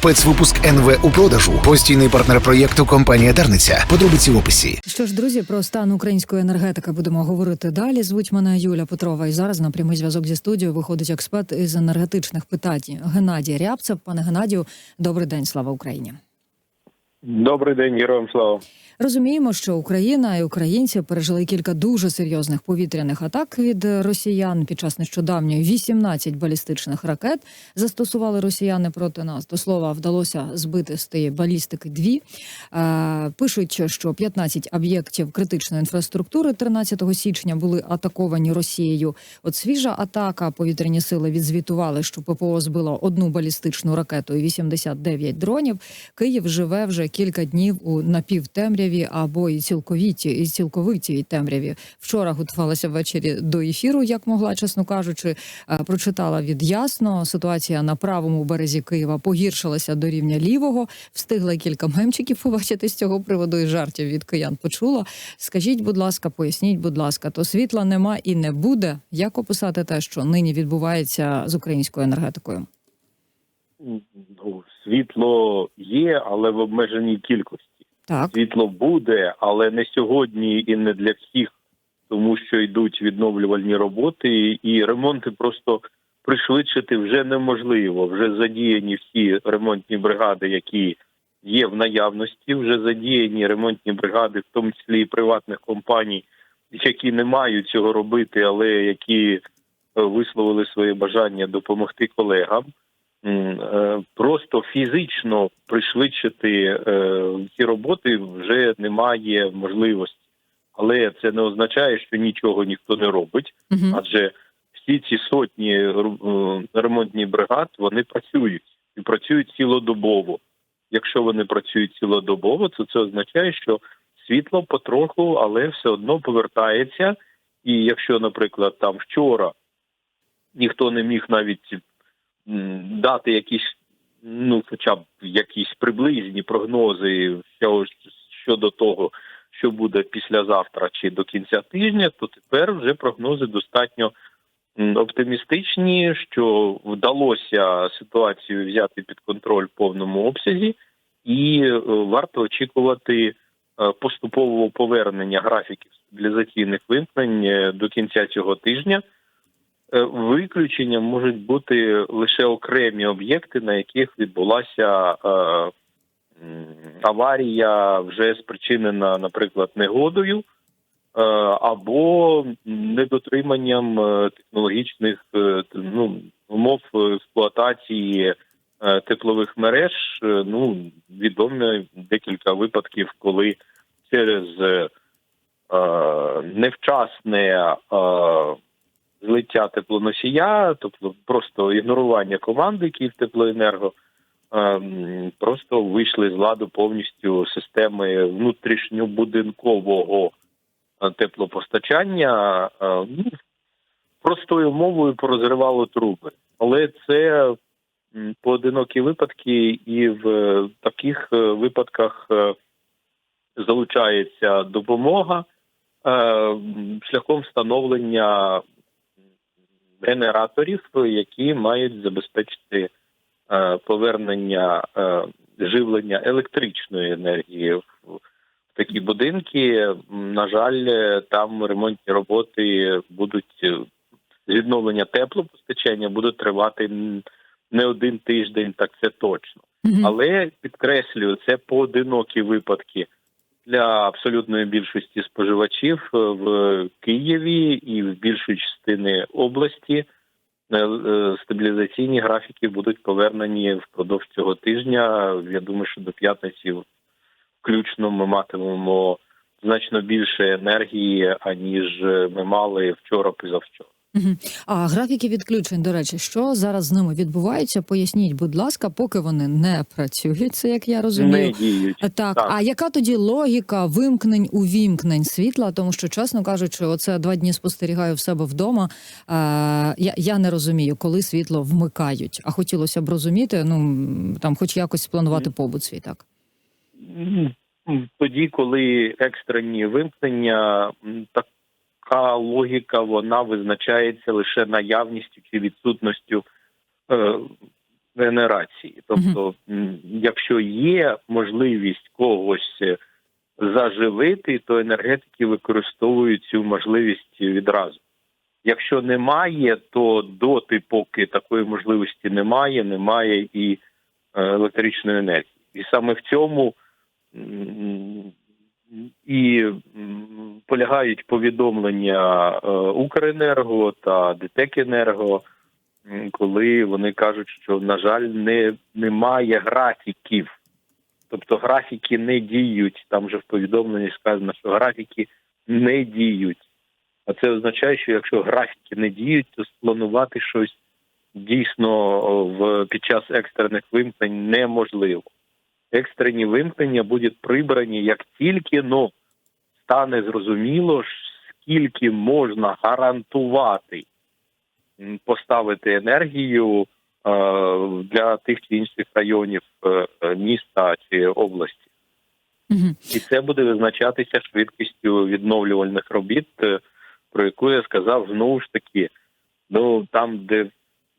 Спецвипуск НВ у продажу. Постійний партнер проєкту компанія Дарниця. Подробиці в описі. Що ж, друзі, про стан української енергетики будемо говорити далі. Звуть мене Юля Петрова. І зараз на прямий зв'язок зі студією виходить експерт із енергетичних питань Геннадій Рябцев. Пане Геннадію, добрий день, слава Україні. Добрий день, героям слава. Розуміємо, що Україна і українці пережили кілька дуже серйозних повітряних атак від росіян під час нещодавньої 18 балістичних ракет застосували росіяни проти нас. До слова, вдалося збити з тієї балістики дві. Е, пишуть, що 15 об'єктів критичної інфраструктури 13 січня були атаковані Росією. От свіжа атака повітряні сили відзвітували, що ППО збило одну балістичну ракету і 89 дронів. Київ живе вже кілька днів у напівтемряві або і цілковіті, і цілковитій темряві. Вчора готувалася ввечері до ефіру, як могла, чесно кажучи, Е, прочитала від ясно. Ситуація на правому березі Києва погіршилася до рівня лівого. Встигла кілька мемчиків побачити з цього приводу і жартів від киян почула. Скажіть, будь ласка, поясніть, будь ласка, то світла нема і не буде. Як описати те, що нині відбувається з українською енергетикою? Ну, світло є, але в обмеженій кількості. Так, Світло буде, але не сьогодні і не для всіх, тому що йдуть відновлювальні роботи, і ремонти просто пришвидшити вже неможливо. Вже задіяні всі ремонтні бригади, які є в наявності. Вже задіяні ремонтні бригади, в тому числі і приватних компаній, які не мають цього робити, але які е, висловили своє бажання допомогти колегам. Е, Просто фізично пришвидшити е, ці роботи вже немає можливості, але це не означає, що нічого ніхто не робить, адже всі ці сотні е, ремонтні бригад вони працюють і працюють цілодобово. Якщо вони працюють цілодобово, то це означає, що світло потроху, але все одно повертається. І якщо, наприклад, там вчора ніхто не міг навіть дати якісь, ну хоча б якісь приблизні прогнози що- щодо того, що буде післязавтра чи до кінця тижня, то тепер вже прогнози достатньо оптимістичні, що вдалося ситуацію взяти під контроль в повному обсязі, і е, варто очікувати е, поступового повернення графіків стабілізаційних вимкнень е, до кінця цього тижня. Е, Виключенням можуть бути лише окремі об'єкти, на яких відбулася е, аварія, вже спричинена, наприклад, негодою, е, або недотриманням технологічних ну, умов експлуатації теплових мереж. Ну відомі декілька випадків, коли через невчасне. Злиття теплоносія, тобто просто ігнорування команди Київ теплоенерго, ем, просто вийшли з ладу повністю системи внутрішньобудинкового е, теплопостачання. Е, Ну, простою мовою порозривало труби. Але це поодинокі випадки, і в е, таких випадках залучається допомога шляхом встановлення генераторів, які мають забезпечити е, повернення е, живлення електричної енергії в, такі будинки. На жаль, там ремонтні роботи будуть е, відновлення теплопостачання будуть тривати не один тиждень, так це точно. Але підкреслюю, це поодинокі випадки для абсолютної більшості споживачів е, в Києві і в більшій частини області. е, е, Стабілізаційні графіки будуть повернені впродовж цього тижня. Я думаю, що до п'ятниці включно ми матимемо значно більше енергії, аніж ми мали вчора позавчора. А графіки відключень, до речі, що зараз з ними відбувається? Поясніть, будь ласка, поки вони не працюють, це як я Не розумію. діють. Так, Так. а яка тоді логіка вимкнень увімкнень світла? Тому що, чесно кажучи, оце два дні спостерігаю в себе вдома. Е, я, я не розумію, коли світло вмикають. А хотілося б розуміти, ну там, хоч якось спланувати побут свій так. Тоді, коли екстрені вимкнення, м, така логіка вона визначається лише наявністю чи відсутністю е, генерації. Тобто, якщо є можливість когось е, заживити, то енергетики використовують цю можливість відразу. Якщо немає, то доти, поки такої можливості немає, немає і е, електричної енергії. І саме в цьому і полягають повідомлення е, Укренерго та ДТЕКенерго, коли вони кажуть, що на жаль, не немає графіків. Тобто графіки не діють. Там вже в повідомленні сказано, що графіки не діють. А це означає, що якщо графіки не діють, то спланувати щось дійсно в під час екстрених вимкнень неможливо. Екстрені вимкнення будуть прибрані як тільки ну, стане зрозуміло, скільки можна гарантувати поставити енергію е, для тих чи інших районів е, е, міста чи області. Мгм. І це буде визначатися швидкістю відновлювальних робіт, про яку я сказав знову ж таки. Ну там, де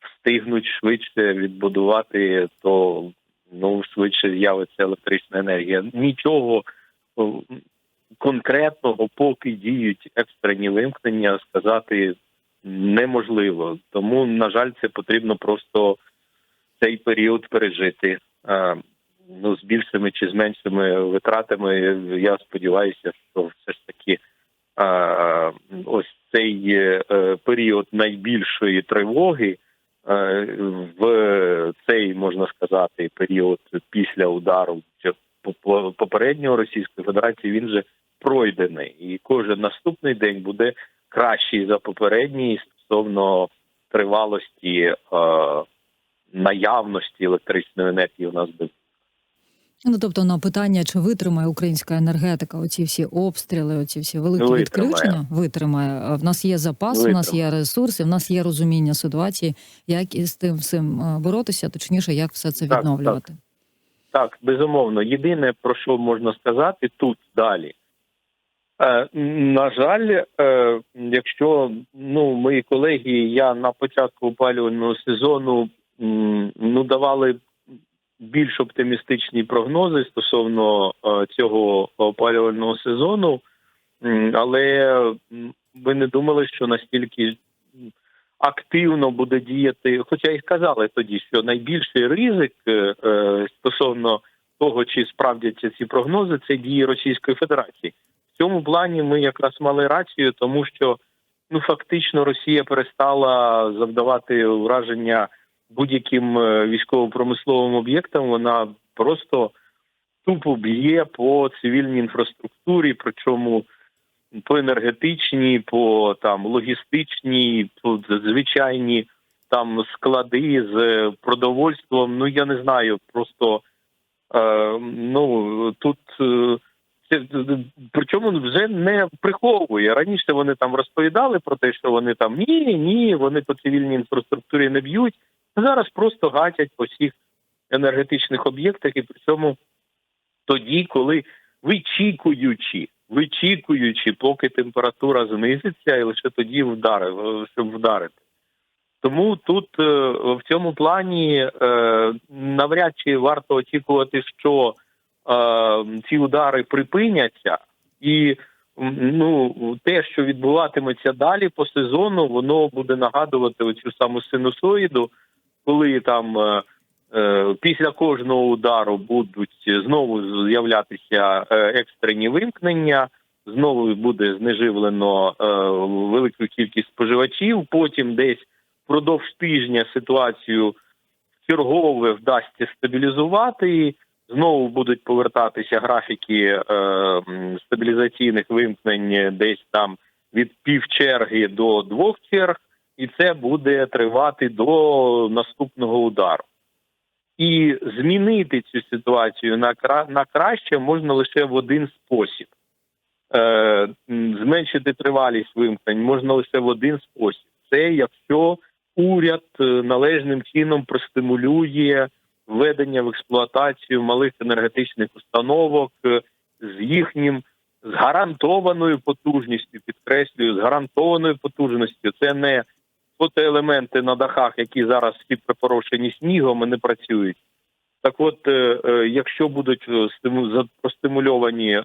встигнуть швидше відбудувати, то ну швидше з'явиться електрична енергія. Нічого конкретного, поки діють екстрені вимкнення, сказати неможливо. Тому, на жаль, це потрібно просто цей період пережити. Ну, з більшими чи з меншими витратами. Я сподіваюся, що все ж таки е, ось цей е, період найбільшої тривоги в цей можна сказати період після удару попереднього Російської Федерації він же пройдений, і кожен наступний день буде кращий за попередній стосовно тривалості е, наявності електричної енергії у нас без Ну тобто на питання, чи витримає українська енергетика оці всі обстріли, оці всі великі Витримає. відключення, витримає. В нас є запас, у нас є ресурси, в нас є розуміння ситуації, як із тим всім е, боротися, точніше, як все це Так, відновлювати. Так, безумовно. Єдине, про що можна сказати тут далі. Е, на жаль, е, якщо ну, мої колеги, я на початку опалювального сезону ну, давали більш оптимістичні прогнози стосовно е, цього опалювального сезону, але ви не думали, що настільки активно буде діяти, хоча і сказали тоді, що найбільший ризик е, е, стосовно того, чи справдяться ці прогнози, це дії Російської Федерації. В цьому плані ми якраз мали рацію, тому що ну фактично Росія перестала завдавати враження будь-яким е, військово-промисловим об'єктам. Вона просто тупо б'є по цивільній інфраструктурі, причому по енергетичній, по там логістичній, по звичайні там склади з продовольством. Ну я не знаю, просто е, ну тут. Е, причому вже не приховує. Раніше вони там розповідали про те, що вони там ні, ні, вони по цивільній інфраструктурі не б'ють. Зараз просто гатять по всіх енергетичних об'єктах, і при цьому тоді, коли вичікуючи, вичікуючи, поки температура знизиться, і лише тоді вдари, щоб вдарити. Тому тут е, в цьому плані е, навряд чи варто очікувати, що е, ці удари припиняться, і ну те, що відбуватиметься далі по сезону, воно буде нагадувати оцю саму синусоїду, коли там е, е, після кожного удару будуть знову з'являтися е, екстрені вимкнення. Знову буде знеживлено велику кількість споживачів. Потім десь впродовж тижня ситуацію чергове вдасться стабілізувати. Знову будуть повертатися графіки е, стабілізаційних вимкнень десь там від півчерги до двох черг, і це буде тривати до наступного удару. І змінити цю ситуацію на на краще можна лише в один спосіб. Е, зменшити тривалість вимкнень можна лише в один спосіб. Це якщо уряд е, належним чином простимулює введення в експлуатацію малих енергетичних установок е, з їхнім з гарантованою потужністю, підкреслюю, з гарантованою потужністю. Це не фотоелементи на дахах, які зараз всі припорошені снігом, і не працюють. Так от, е, е, якщо будуть е, простимульовані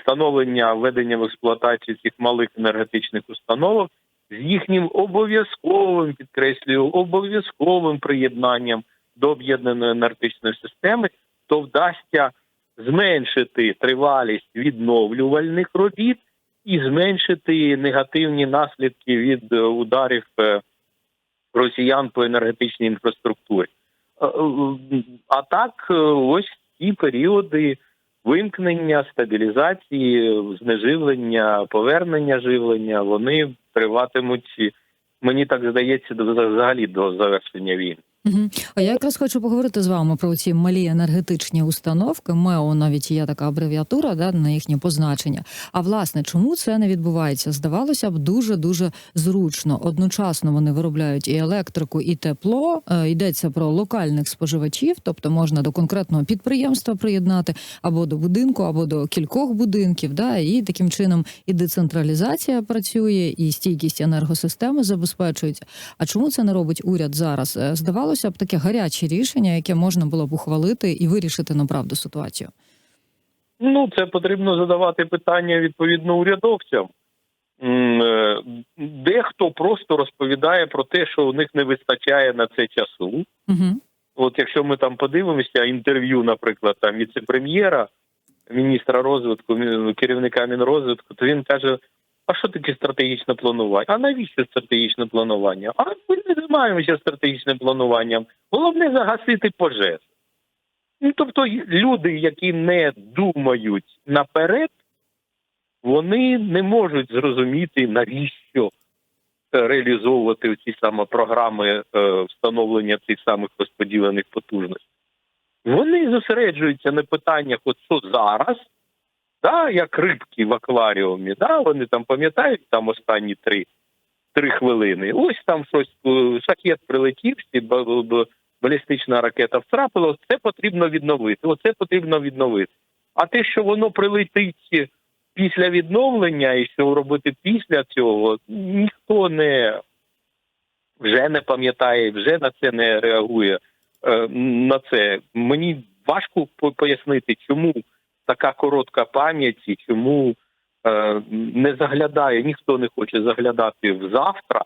встановлення введення в експлуатацію цих малих енергетичних установок з їхнім обов'язковим підкреслюю, обов'язковим приєднанням до об'єднаної енергетичної системи, то вдасться зменшити тривалість відновлювальних робіт і зменшити негативні наслідки від е, ударів е, росіян по енергетичній інфраструктурі. Е, А так, ось ті періоди вимкнення, стабілізації, знеживлення, повернення живлення, вони триватимуть, мені так здається, взагалі до завершення війни. Угу. А я якраз хочу поговорити з вами про ці малі енергетичні установки. МЕО навіть є така абревіатура, да, на їхнє позначення. А власне, чому це не відбувається? Здавалося б, дуже дуже зручно. Одночасно вони виробляють і електрику, і тепло. Е, йдеться про локальних споживачів, тобто можна до конкретного підприємства приєднати або до будинку, або до кількох будинків. Да, і таким чином і децентралізація працює, і стійкість енергосистеми забезпечується. А чому це не робить уряд зараз? Е, Здавалося б, таке гаряче рішення, яке можна було б ухвалити і вирішити направду ситуацію. Ну, це потрібно задавати питання відповідно урядовцям. Е, Дехто просто розповідає про те, що у них не вистачає на це часу. Угу. От якщо ми там подивимося інтерв'ю, наприклад, там віце-прем'єра, міністра розвитку, керівника Мінрозвитку, то він каже: а що таке стратегічне планування? А навіщо стратегічне планування? А ми не займаємося стратегічним плануванням. Головне загасити пожежу. Ну, тобто люди, які не думають наперед, вони не можуть зрозуміти, навіщо е, реалізовувати ці саме програми е, встановлення цих самих розподілених потужностей. Вони зосереджуються на питаннях, от що зараз, да, як рибки в акваріумі, да, вони там пам'ятають там останні три, три хвилини. Ось там щось е, шахет прилетів, балістична ракета втрапила, це потрібно відновити. Оце потрібно відновити. А те, що воно прилетить після відновлення і що робити після цього, ніхто не вже не пам'ятає, вже на це не реагує. Е, На це мені важко пояснити, чому така коротка пам'ять і чому е, не заглядає, ніхто не хоче заглядати в завтра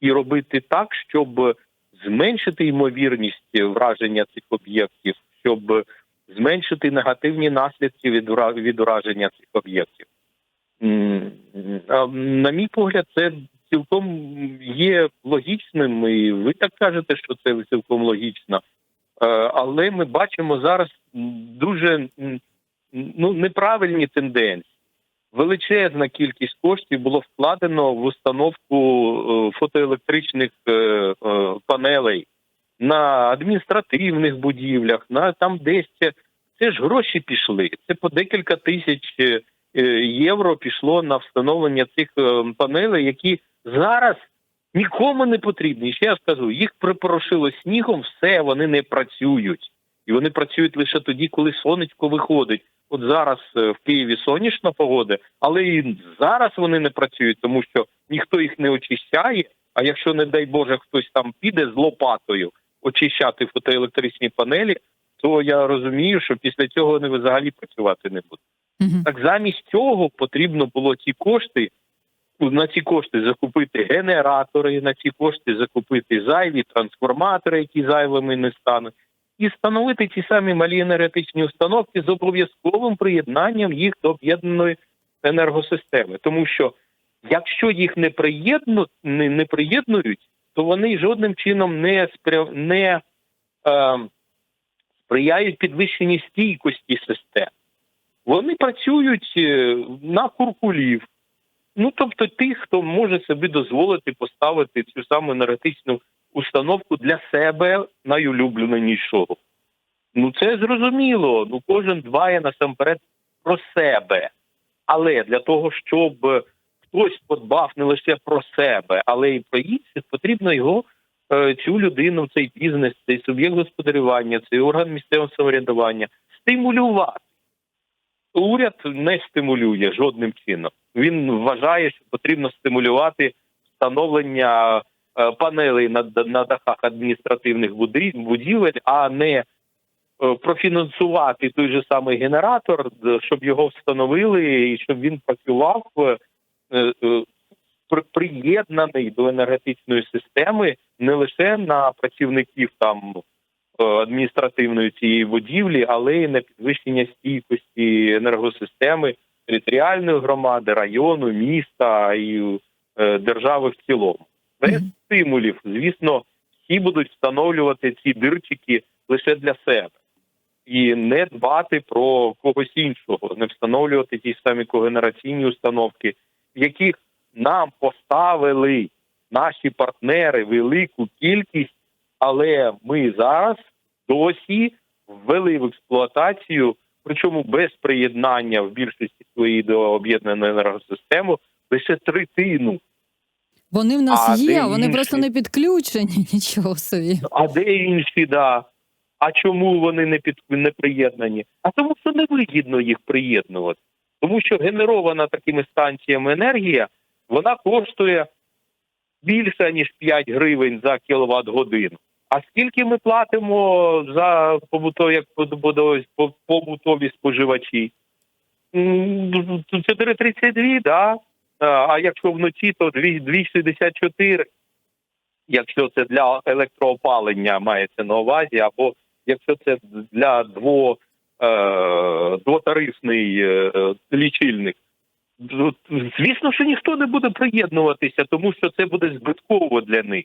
і робити так, щоб зменшити ймовірність враження цих об'єктів, щоб зменшити негативні наслідки від від ураження цих об'єктів. На мій погляд, це цілком є логічним, і ви так кажете, що це цілком логічно. Е, Але ми бачимо зараз дуже ну, неправильні тенденції. Величезна кількість коштів було вкладено в установку е, фотоелектричних е, е, панелей на адміністративних будівлях, на там десь це, ж гроші пішли. Це по декілька тисяч євро пішло на встановлення цих панелей, які зараз нікому не потрібні. Ще я скажу, їх припорошило снігом, все вони не працюють, і вони працюють лише тоді, коли сонечко виходить. От зараз е, в Києві сонячна погода, але і зараз вони не працюють, тому що ніхто їх не очищає. А якщо, не дай Боже, хтось там піде з лопатою очищати фотоелектричні панелі, то я розумію, що після цього вони взагалі працювати не будуть. Угу. Так замість цього потрібно було ці кошти на ці кошти закупити генератори, на ці кошти закупити зайві трансформатори, які зайвими не стануть, і встановити ті самі малі енергетичні установки з обов'язковим приєднанням їх до об'єднаної енергосистеми. Тому що якщо їх не приєдну, не, не приєднують, то вони жодним чином не спря... не е, сприяють підвищенні стійкості систем. Вони працюють е, на куркулів. Ну тобто, тих, хто може собі дозволити поставити цю саму енергетичну установку для себе найулюбленішого. Ну це зрозуміло. Ну кожен дбає насамперед про себе. Але для того, щоб хтось подбав не лише про себе, але й про інших, потрібно його е, цю людину, цей бізнес, цей суб'єкт господарювання, цей орган місцевого самоврядування стимулювати. Уряд не стимулює жодним чином. Він вважає, що потрібно стимулювати встановлення е, панелей на, на дахах адміністративних будівель, а не е, профінансувати той же самий генератор, щоб його встановили і щоб він працював е, е, при- приєднаний до енергетичної системи не лише на працівників там е, адміністративної цієї будівлі, але й на підвищення стійкості енергосистеми територіальної громади, району, міста і е, держави в цілому. Без стимулів, звісно, всі будуть встановлювати ці дирчики лише для себе і не дбати про когось іншого, не встановлювати ті самі когенераційні установки, в яких нам поставили наші партнери велику кількість, але ми зараз досі ввели в експлуатацію, причому без приєднання в більшості своїй до об'єднаної енергосистеми лише третину. Вони в нас А є, вони інші? просто не підключені. Нічого собі. А де інші, да? А чому вони не під не приєднані? А тому що не вигідно їх приєднувати. Тому що генерована такими станціями енергія вона коштує більше ніж 5 гривень за кіловат годину. А скільки ми платимо за побутові як побутові, споживачі? 4,32, да. А, якщо вночі, то 2,64 якщо це для електроопалення мається на увазі, або якщо це для дво, е, двотарифний е, лічильник. Звісно, що ніхто не буде приєднуватися, тому що це буде збитково для них.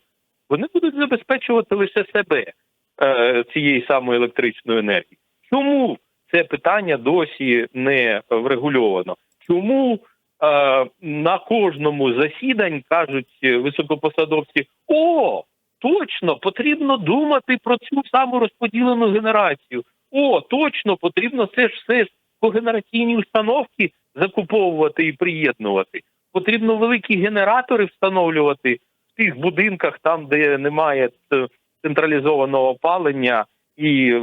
Вони будуть забезпечувати лише себе е, цієї самої електричної енергії. Чому це питання досі не врегульовано? Чому е, на кожному засіданні кажуть високопосадовці: о, точно потрібно думати про цю саму розподілену генерацію. О, точно потрібно це ж все ж когенераційні установки закуповувати і приєднувати. Потрібно великі генератори встановлювати тих будинках, там де немає централізованого опалення і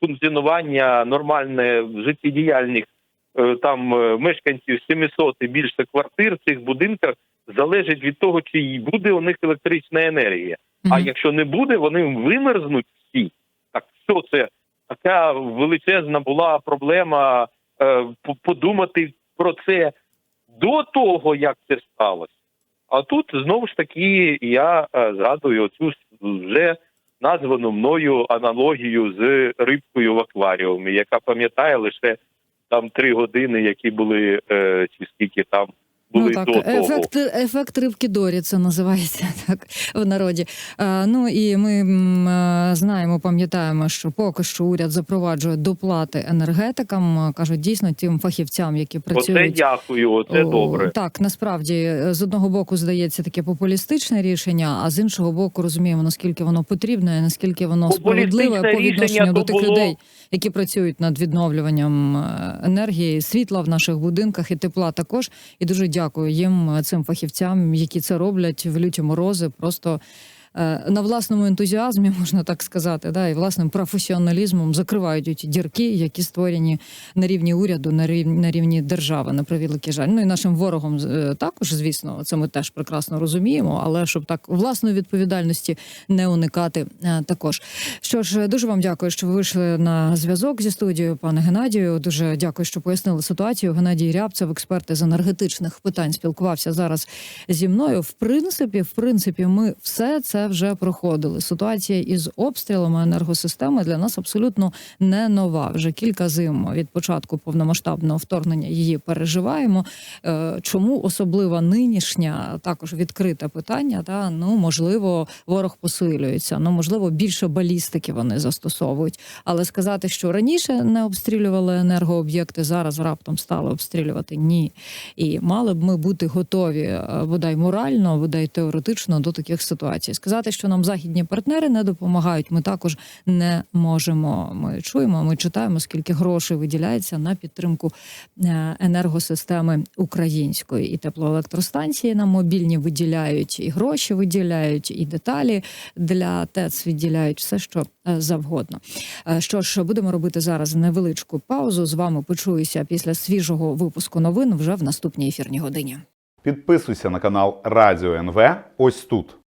функціонування нормальне життєдіяльних е, там е, мешканців 700 і більше квартир в цих будинках залежить від того, чи буде у них електрична енергія. А якщо не буде, вони вимерзнуть всі. Так що це така величезна була проблема е, подумати про це до того, як це сталося. А тут знову ж таки я е, згадую оцю вже названу мною аналогію з рибкою в акваріумі, яка пам'ятає лише там три години, які були е, чи скільки там були Ну так, до того. ефект, ефект рибки Дорі це називається так в народі. Е, ну і ми м, е, знаємо, пам'ятаємо, що поки що уряд запроваджує доплати енергетикам. е, кажуть, дійсно тим фахівцям, які Оце працюють. дякую, оце О, добре. Так, насправді е, з одного боку здається таке популістичне рішення, а з іншого боку розуміємо наскільки воно потрібне, і наскільки воно справедливе по відношенню до тих було- людей, які працюють над відновлюванням енергії, світла в наших будинках і тепла також. І дуже дякую їм, е, цим фахівцям, які це роблять в люті морози. Просто на власному ентузіазмі, можна так сказати, да, і власним професіоналізмом закривають ті дірки, які створені на рівні уряду, на рівні, на рівні держави, на превеликий жаль. Ну і нашим ворогам е, також, звісно, це ми теж прекрасно розуміємо, але щоб так власної відповідальності не уникати е, також. Що ж, дуже вам дякую, що ви вийшли на зв'язок зі студією, пане Геннадію. Дуже дякую, що пояснили ситуацію. Геннадій Рябцев, експерт з енергетичних питань, спілкувався зараз зі мною. В принципі, в принципі, ми все це вже проходили. Ситуація із обстрілами енергосистеми для нас абсолютно не нова. Вже кілька зим від початку повномасштабного вторгнення її переживаємо. Е, Чому особливо нинішня також відкрите питання? Та ну можливо, ворог посилюється. Ну можливо, більше балістики вони застосовують. Але сказати, що раніше не обстрілювали енергооб'єкти, зараз раптом стали обстрілювати ні. І мали б ми бути готові е, бодай морально, бодай теоретично до таких ситуацій. Сказати, що нам західні партнери не допомагають, ми також не можемо. Ми чуємо, ми читаємо, скільки грошей виділяється на підтримку е, енергосистеми української і теплоелектростанції нам мобільні виділяють, і гроші виділяють, і деталі для ТЕЦ виділяють все, що е, завгодно. Е, Що ж, будемо робити зараз невеличку паузу. З вами почуюся після свіжого випуску новин вже в наступній ефірній годині. Підписуйся на канал Радіо НВ ось тут.